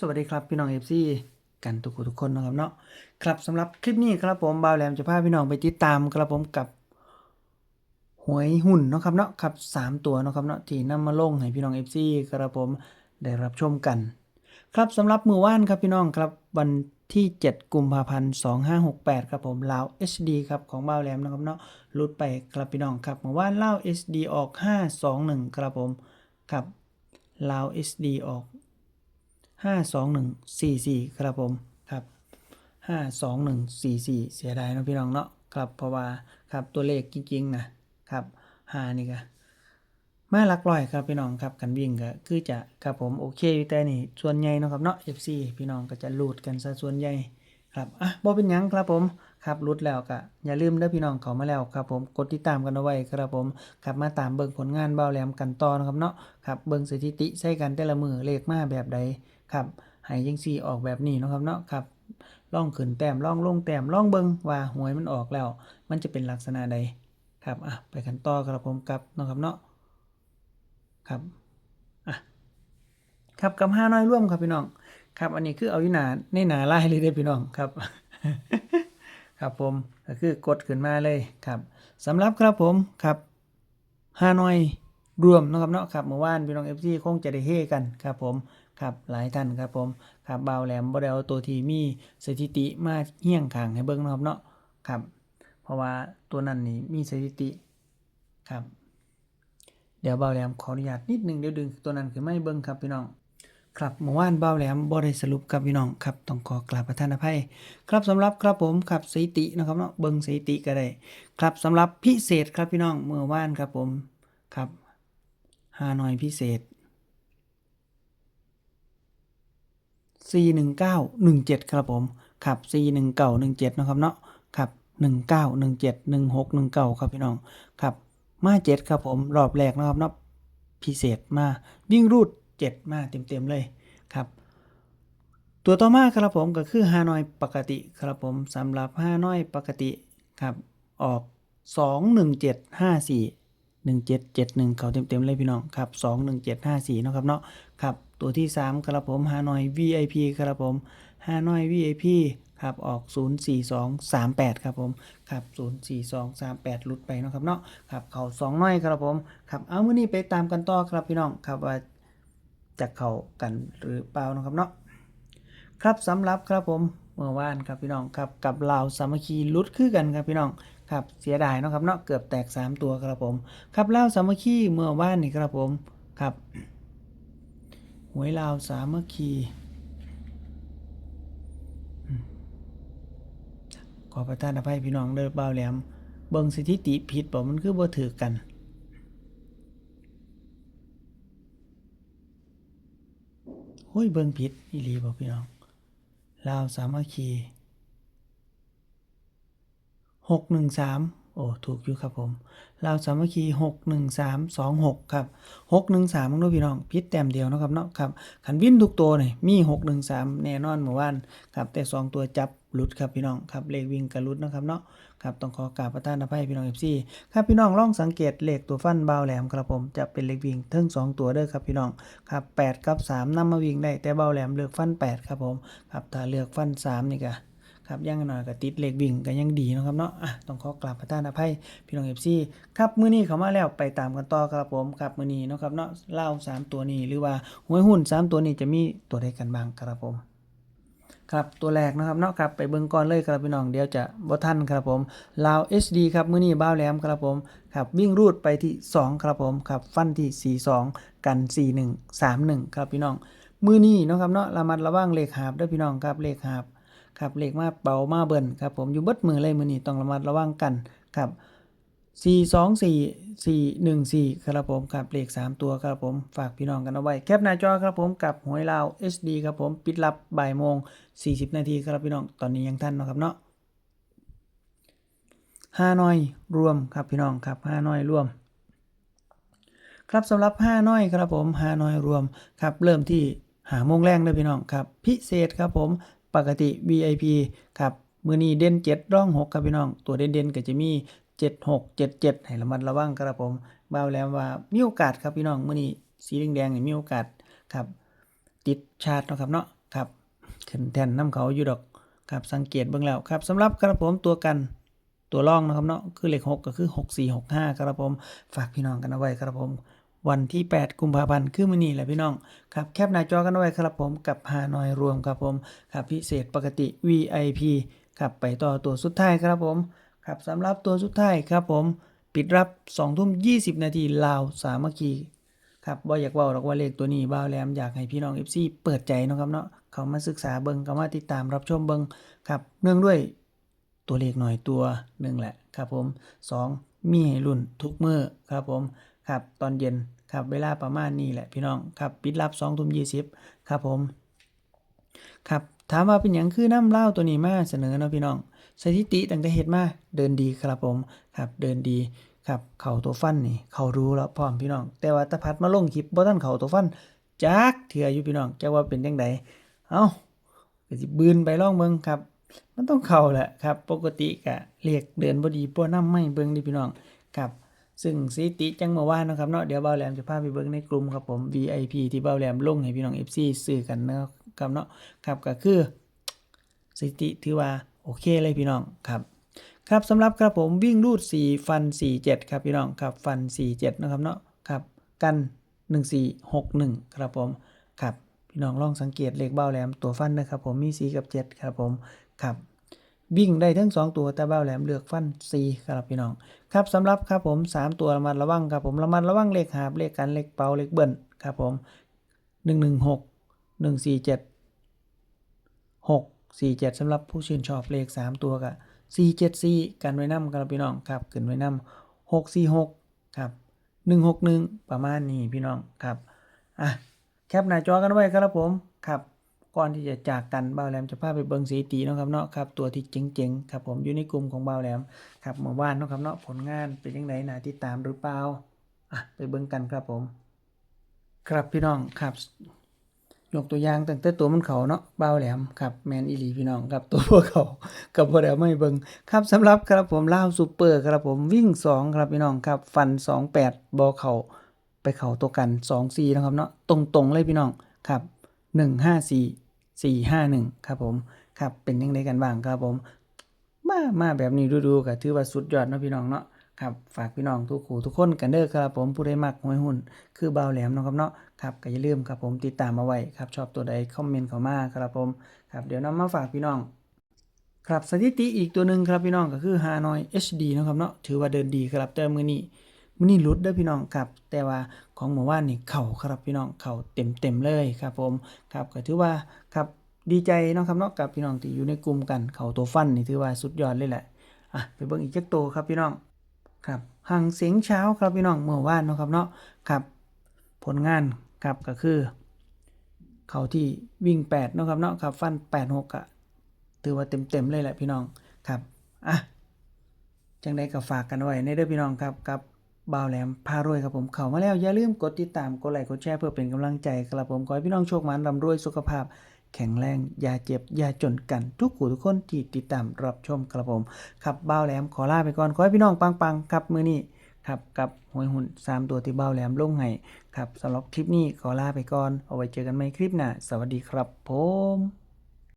สวัสดีครับพี่น้องเอฟซีกันทุกคนทุกคนนะครับเนาะครับสำหรับคลิปนี้ครับผมบ่าวแหลมจะพาพี่น้องไปติดตามครับผมกับหวยหุ่นนะครับเนาะครับสามตัวนะครับเนาะที่นำมาลงให้พี่น้องเอฟซีครับผมได้รับชมกัน ครับสำหรับมือว่านครับพี่น้องครับวันที่ 7 กุมภาพันธ์ 2568 ครับผมลาว HD ครับของบ่าวแหลมนะครับเนาะรุดไปครับพี่น้องครับเมื่อวานลาว SD ออก 521 ครับผมครับลาว SD ออก ห้าสองหนึ่งสี่สี่ครับผมครับห้าสองหนึ่งสี่สี่เสียดายนะพี่น้องเนาะครับเพราะว่าครับตัวเลขจริงๆนะครับห้านี่ก็มาหลักร้อยครับพี่น้องครับกันวิ่งก็คือจะครับผมโอเคอยู่แต่นี่ส่วนใหญ่นะครับเนาะ FC พี่น้องก็จะลูดกันซะส่วนใหญ่ครับอะบ่เป็นหยังครับผมครับรุดแล้วก็อย่าลืมเด้อพี่น้องเขามาแล้วครับผมกดติดตามกันเอาไว้ครับผมครับมาตามเบิ่งผลงานเบาแหลมกันต่อนะครับเนาะครับเบิ่งสถิติใส่กันแต่ละมือเลขมาแบบใด ครับให้ยังซีออกแบบนี้นะครับเนาะครับล่องขึ้นแต้มล่องลงแต้มล่องเบิงว่าหวยมันออกแล้ว มันจะเป็นลักษณะใดครับอะไปกันต่อครับผมกับนะครับเนาะครับอะครับกับห้าน้อยร่วมครับพี่น้องครับอันนี้คือเอาอยู่หนาในหนาไล่เลยเด้พี่น้องครับครับผมก็คือกดขึ้นมาเลยครับสำหรับครับผมครับห้าน้อยรวมนะครับเนาะครับเมื่อวานพี่น้องเอฟซีคงจะได้เฮกันครับผม ครับหลายท่านครับผมครับบ่าวแหลมบ่ได้เอาตัวที่มีสถิติมาเฮี้ยงข้างให้เบิ่งนะครับเนาะครับเพราะว่าตัวนั้นนี่มีสถิติครับเดี๋ยวบาวแหลมขออนุญาตนิดนึงเดี๋ยวดึงตัวนั้นขึ้นมาให้เบิ่งครับพี่น้อง ครับเมื่อวานบาวแหลมบ่ได้สรุปครับพี่น้องครับต้องขอกราบประทานอภัย ครับสำหรับครับผมครับสถิตินะครับเนาะเบิ่งสถิติก็ได้ครับสำหรับพิเศษครับพี่น้องเมื่อวานครับผมครับฮานอยพิเศษ C หนึ่งเก้าหนึ่งเจ็ดครับผมครับ C หนึ่งเก้าหนึ่งเจ็ดนะครับเนาะครับหนึ่งเก้าหนึ่งเจ็ดหนึ่งหกหนึ่งเก้าครับพี่น้องครับมาเจ็ดครับผมรอบแรกนะครับเนาะพิเศษมาวิ่งรูดเจ็ดมาเต็มเต็มๆเลยครับตัวต่อมาครับผมก็คือฮานอยปกติครับผมสำหรับฮานอยปกติครับออกส องหนึ่งเจ็ดเจ็ดหนึ่งเขาเต็มเต็มๆเลยพี่น้องครับสองหนึ่งเจ็ดห้าสี่นาะครับเนาะครับตัวที่ 3ครับผมฮานอย VIP ครับผมฮานอย VIP ครับออก 04238 ครับผมครับ04238 ลุดไปเนาะครับเนาะครับเขา2น้อยครับผมครับเอามื้อนี้ไปตามกันต่อครับพี่น้องครับว่าจะเข้ากันหรือเปล่านะครับเนาะครับสำหรับครับผมเมื่อวานครับพี่น้องครับกับลาวสามัคคีลุดคือกันครับพี่น้อง ครับเสียดายเนาะครับเนาะเกือบแตก 3 ตัวครับผม ครับเล่าสามัคคีเมื่อวานนี่ครับผมครับหวยลาวสามัคคีขอประทานอภัยพี่น้องเด้อบ่าแหลมเบิ่งสถิติผิดบ่มันคือบ่ถือกันโอ้ยเบิ่งผิดอีหลีบ่พี่น้องลาวสามัคคี หกหนึ่งสามโอ้ ถูกอยู่ครับผมลาสามัคคีหกหนึ่งสามสองหกครับหกหนึ่งสามน้องพี่น้องพิษแต้มเดียวนะครับเนาะครับขันวินทุกตัวนี่มีหกหนึ่งสามแน่นอนเมื่อวานครับแต่สองตัวจับหลุดครับพี่น้องครับเลขวิ่งกระลุดนะครับเนาะครับต้องขอกราบประทานอภัยพี่น้องเอฟซีครับพี่น้องลองสังเกตเลขตัวฟันเบาแหลมครับผมจะเป็นเลขวิ่งทั้งสองตัวเด้อครับพี่น้องครับแปดกับสามนำมาวิ่งได้แต่เบาแหลมเลือกฟันแปดครับผมครับถ้าเลือกฟันสามนี่ก็ ครับยังหน่อยก็ติดเลขวิ่งก็ยังดีนะครับเนาะอะต้องขอกราบประทานอภัยพี่น้องเอฟซีครับมื้อนี้เข้ามาแล้วไปตามกันต่อครับผมครับมื้อนี้นะครับเนาะเล่าสามตัวนี้หรือว่าหวยหุ้นสามตัวนี้จะมีตัวใดกันบ้างครับผมครับตัวแรกนะครับเนาะครับไปเบิ่งก่อนเลยครับพี่น้องเดี๋ยวจะบ่ทันครับผมลาว HD ครับมื้อนี้บ้าวแหลมครับผมครับวิ่งรูดไปที่ 2 ครับผมครับฟันที่ 42 กัน 41 31 ครับพี่น้องมื้อนี้นะครับเนาะระมัดระวังเลขหาบด้อพี่น้องครับเลขหาบ ครับเลขมาเป่ามาเบิ่นครับผมอยู่เบิดมือเลยมือนี้ต้องระมัดระวังกันครับ4 2 4 4 1 4ครับผมครับเลข 3 ตัวครับผมฝากพี่น้องกันเอาไว้ แคปหน้าจอครับผมกับหวยลาว SD ครับผมปิดรับบ่ายโมง 40 นาทีครับพี่น้องตอนนี้ยังทันนะครับเนาะห้าน้อยรวมครับพี่น้องครับห้าน้อยรวม ครับสำหรับห้าน้อยครับผมห้าน้อยรวมครับเริ่มที่หาโมงแรงเลยพี่น้องครับพิเศษครับผม ปกติ VIP ครับมือนี้เด่น7ร่อง 6 ครับพี่น้อง ตัวเด่นๆก็จะมี 7 6 7 7 ให้ระมัดระวังครับผมบ่าวแล้วว่ามีโอกาสครับพี่น้องมือนี้สีแดงๆนี่มีโอกาสครับ ติดชาร์ตนะครับเนาะครับขึ้นแท่นน้ำเขาอยู่ดอกครับสังเกตเบิ่งแล้วครับสำหรับครับผมตัวกันตัวร่องนะครับเนาะคือเลข6ก็คือ 6465 ครับผม ฝากพี่น้องกันเอาไว้ครับผม วันที่ 8 กุมภาพันธ์คือมื้อนี้แหละพี่น้องครับแคปหน้าจอกันไว้ครับผมกับฮานอยรวมครับผมครับพิเศษปกติ VIP ครับไปต่อตัวสุดท้ายครับผมครับสำหรับตัวสุดท้ายครับผมปิดรับ2ทุ่ม20 นาทีลาวสามัคคีครับบ่อยากว้าหรอกว่าเลขตัวนี้บ้าแหลมอยากให้พี่น้อง FC เปิดใจนะครับเนาะเขามาศึกษาเบิงเขามาติดตามรับชมเบิงครับเนื่องด้วยตัวเลขหน่อยตัวหนึ่งแหละครับผม 2 มีให้รุ่นทุกมือครับผม ครับตอนเย็นครับเวลาประมาณนี้แหละพี่น้องครับปิดรับ2ทุ่ม20ครับผมครับถามว่าเป็นอย่างคือน้ำเล่าตัวนี้มาเสนอเนาะพี่น้องสถิติตั้งแต่เฮ็ดมาเดินดีครับผมครับเดินดีครับเข่าตัวฟันนี่เขารู้แล้วพร้อมพี่น้อง แต่ว่าตะพัดมาลงคลิปบ่ทันเข่าตัวฟันจักเถื่ออยู่พี่น้องจักว่าเป็นจังไดเอ้าก็สิบืนไปล่องเบิ่งครับ มันต้องเข้าแหละครับ ปกติกะเรียกเดินบดีปัวน้ำไม่เบิ่งดิพี่น้องครับ ซึ่งสถิติจังเมื่อวานเนาะครับเนาะเดี๋ยวเบาแหลมจะพาไปเบิ่งในกลุ่มครับผม VIP ที่เบาแหลมลงให้พี่น้อง FC ซื้อกันนะครับเนาะครับก็คือสิติถือว่าโอเคเลยพี่น้องครับครับสำหรับครับผมวิ่งรูด 4 ฟัน 47 ครับพี่น้องครับฟัน 47 นะครับเนาะครับกัน 1461 ครับผมครับพี่น้องลองสังเกตเลขเบ้าแหลมตัวฟันนะครับผมมี 4 กับ 7 ครับผมครับ วิ่งได้ทั้ง 2 ตัวแต่เบ้าแหลมเลือกฟัน4ครับพี่น้อง ครับสำหรับครับผม 3 ตัวระมัดระวังครับผมระมัดระวังเลขหาบเลขกันเลขเป่าเลขเบิ้ลครับผม 116 147 647สำหรับผู้ชื่นชอบเลข 3 ตัวกับ474กันไว้นำครับพี่น้องครับขึ้นไว้นำ646ครับ161 ประมาณนี้พี่น้องครับอะแคปหน้าจอกันไว้ครับผมครับ ก่อนที่จะจากกันบ่าวแหลมจะพาไปเบิงสถิติเนาะครับเนาะครับตัวที่เจ๋งๆครับผมอยู่ในกลุ่มของบ่าวแหลมครับเมื่อวานเนาะครับเนาะผลงานเป็นยังไงนาติดตามหรือเปล่าอะไปเบิงกันครับผม ครับพี่น้องครับยกตัวอย่างตั้งแต่ตัวมันเขาเนาะเบาแหลมครับแมนอีหลีพี่น้องครับตัวพวกเขากับพวกเราไม่เบิงครับสำหรับครับผมล่าวซูเปอร์ครับผมวิ่ง 2 ครับพี่น้องครับฟัน 28บอเขาไปเข่าตัวกัน2 4นะครับเนาะตรงๆเลยพี่น้องครับ 154 451 ครับผมครับเป็นยังไงกันบ้างครับผมมามาแบบนี้ดูๆก็ถือว่าสุดยอดเนาะพี่น้องเนาะครับฝากพี่น้องทุกคู่ทุกคนกันเด้อครับผมผู้ใดมักหวยหุ้นคือเบาแหลมนะครับเนาะครับก็อย่าลืมครับผมติดตามมาไว้ครับชอบตัวใดคอมเมนต์เข้ามาครับผมครับเดี๋ยวนำมาฝากพี่น้อง ครับสถิติอีกตัวหนึ่งครับพี่น้องก็คือฮานอย HD เนาะครับเนาะถือว่าเดินดีครับแต่มือนี้มือนี้ลุดเด้อพี่น้องครับแต่ว่า ของเมื่อวานนี่เข้าครับพี่น้องเข้าเต็มๆเลยครับผมครับก็ถือว่าครับดีใจเนาะครับนาะกับพี่น้องที่อยู่ในกลุ่มกันเข้าตัวฟันนี่ถือว่าสุดยอดเลยแหละอะไปเบิ่งอีกจักตัวครับพี่น้องครับห่างเสียงเช้าครับพี่น้องเมื่อวานนะครับเนาะครับผลงานครับก็คือเขาที่วิ่ง8นะครับเนาะครับฟัน86อะถือว่าเต็มๆเลยแหละพี่น้องครับอะจังใดก็ฝากกันไว้ในเด้อพี่น้องครับกับ บ่าวแหลมพารวยครับผมเข้ามาแล้วอย่าลืมกดติดตามกดไลค์กดแชร์เพื่อเป็นกำลังใจครับผมขอให้พี่น้องโชคมันร่ำรวยสุขภาพ แข็งแรงอย่าเจ็บอย่าจนกันทุกผู้ทุกคนที่ติดตามรับชมครับผมครับบ่าวแหลมขอลาไปก่อนขอให้พี่น้องปังๆครับมือนี้ครับกับหวยหุ่นสามตัวที่บาวแหลมลงให้ครับสำหรับคลิปนี้ขอลาไปก่อน เอาไว้เจอกันใหม่คลิปหน้า สวัสดีครับผม